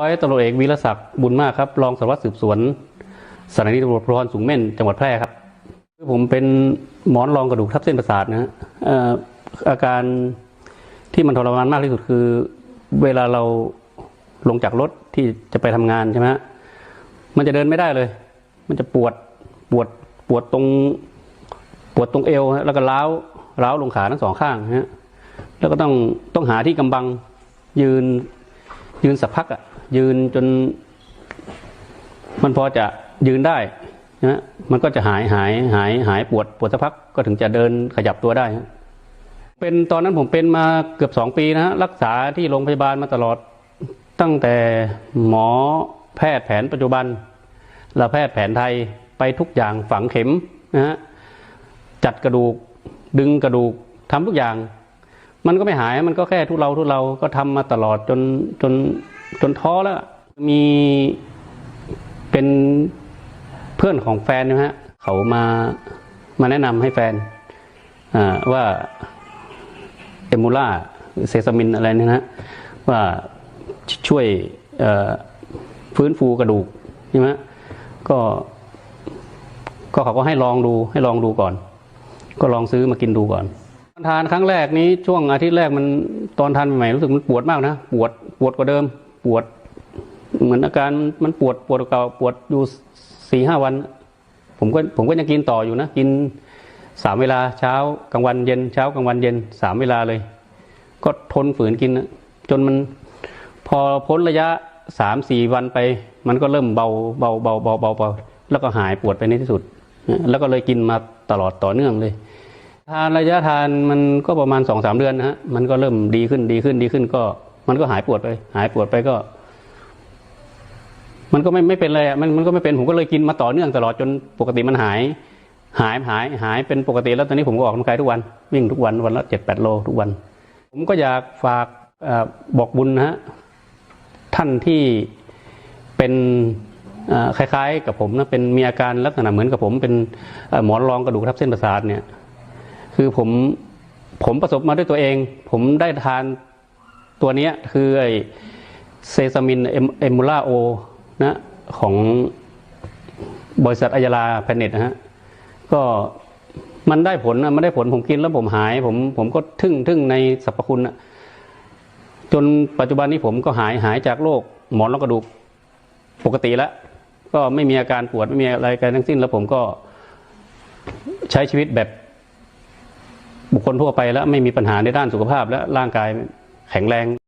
ร้อยตำรวจเอกวีรศักดิ์บุญมากครับ รองสารวัตรสืบสวนสถานีตำรวจภูธรสูงเม่นจังหวัดแพร่ครับคือผมเป็นหมอนรองกระดูกทับเส้นประสาทนะฮะอาการที่มันทรมานมากที่สุดคือ เวลาเราลงจากรถที่จะไปทำงานใช่ไหมฮะมันจะเดินไม่ได้เลย มันจะปวดปวดปวดตรงปวดตรงเอวฮะแล้วก็ล้าวล้าวลงขาทั้งสองข้างฮะแล้วก็ต้องต้องหาที่กำบังยืนยืนสักพักอะ ยืนจน มันพอจะยืนได้นะมันก็จะหายหายหายหายปวดปวดสักพักก็ถึงจะเดินขยับตัวได้ เป็นตอนนั้นผมเป็นมาเกือบสองปีนะฮะรักษาที่โรงพยาบาลมาตลอด ตั้งแต่หมอแพทย์แผนปัจจุบัน และแพทย์แผนไทยไปทุกอย่างฝังเข็มนะฮะจัดกระดูกดึงกระดูกทำทุกอย่าง มันก็ไม่หายมันก็แค่ทุเราทุเราก็ทำมาตลอดจนจน จนท้อแล้ว มีเป็นเพื่อนของแฟนนะฮะเขามามาแนะนำให้แฟนอ่าว่าเอมูล่าเซซามินอะไรเนยนะฮะว่าช่วยฟื้นฟูกระดูกใช่ไหมก็ ก็เขาก็ให้ลองดูให้ลองดูก่อน ก็ลองซื้อมากินดูก่อนทานครั้งแรกนี้ช่วงอาทิตย์แรกมันตอนทานใหม่รู้สึกมันปวดมากนะ ปวดปวดกว่าเดิม ปวด เหมือนอาการมันปวดปวดเก่าปวดอยู่สี่ห้าวัน ผมก็ผมก็ยังกินต่ออยู่นะ กินสามเวลาเช้ากลางวันเย็นเช้ากลางวันเย็นสามเวลาเลย ก็ทนฝืนกินนะจนมันพอพ้นระยะสามสี่วันไป มันก็เริ่มเบาเบาเบาเบาเบาเบาแล้วก็หายปวดไปในที่สุด แล้วก็เลยกินมาตลอดต่อเนื่องเลย ทานระยะทานมันก็ประมาณสองสามเดือนนะฮะมันก็เริ่มดีขึ้นดีขึ้นดีขึ้นก็ มันก็หายปวดไป หายปวดไปก็ มันก็ไม่ไม่เป็นเลยอะมันมันก็ไม่เป็นผมก็เลยกินมาต่อเนื่องตลอดจนปกติมันหาย หายหายหายเป็นปกติแล้วตอนนี้ผมก็ออกกำลังกายทุกวันวิ่งทุกวันวันละเจ็ดแปดโลทุกวัน ผมก็อยากฝากอบอกบุญนะฮะท่านที่เป็นคล้ายๆ กับผมนะเป็นมีอาการลักษณะเหมือนกับผมเป็นหมอนรองกระดูกทับเส้นประสาทเนี่ย คือผมผมประสบมาด้วยตัวเอง ผมได้ทาน ตัวนี้คือไอเซซามินเอมูล่าโอนะของบริษัทอัยาลาแพนเน็ตนะฮะก็มันได้ผลนะมันได้ผลผมกินแล้วผมหาย ผมผมก็ทึ่งทึ่งในสรรพคุณนะจนปัจจุบันนี้ผมก็หายหายจากโรคหมอนรองกระดูกปกติแล้วก็ไม่มีอาการปวดไม่มีอะไรกันทั้งสิ้น แล้วผมก็ใช้ชีวิตแบบบุคคลทั่วไปแล้วไม่มีปัญหาในด้านสุขภาพและร่างกาย แข็งแรง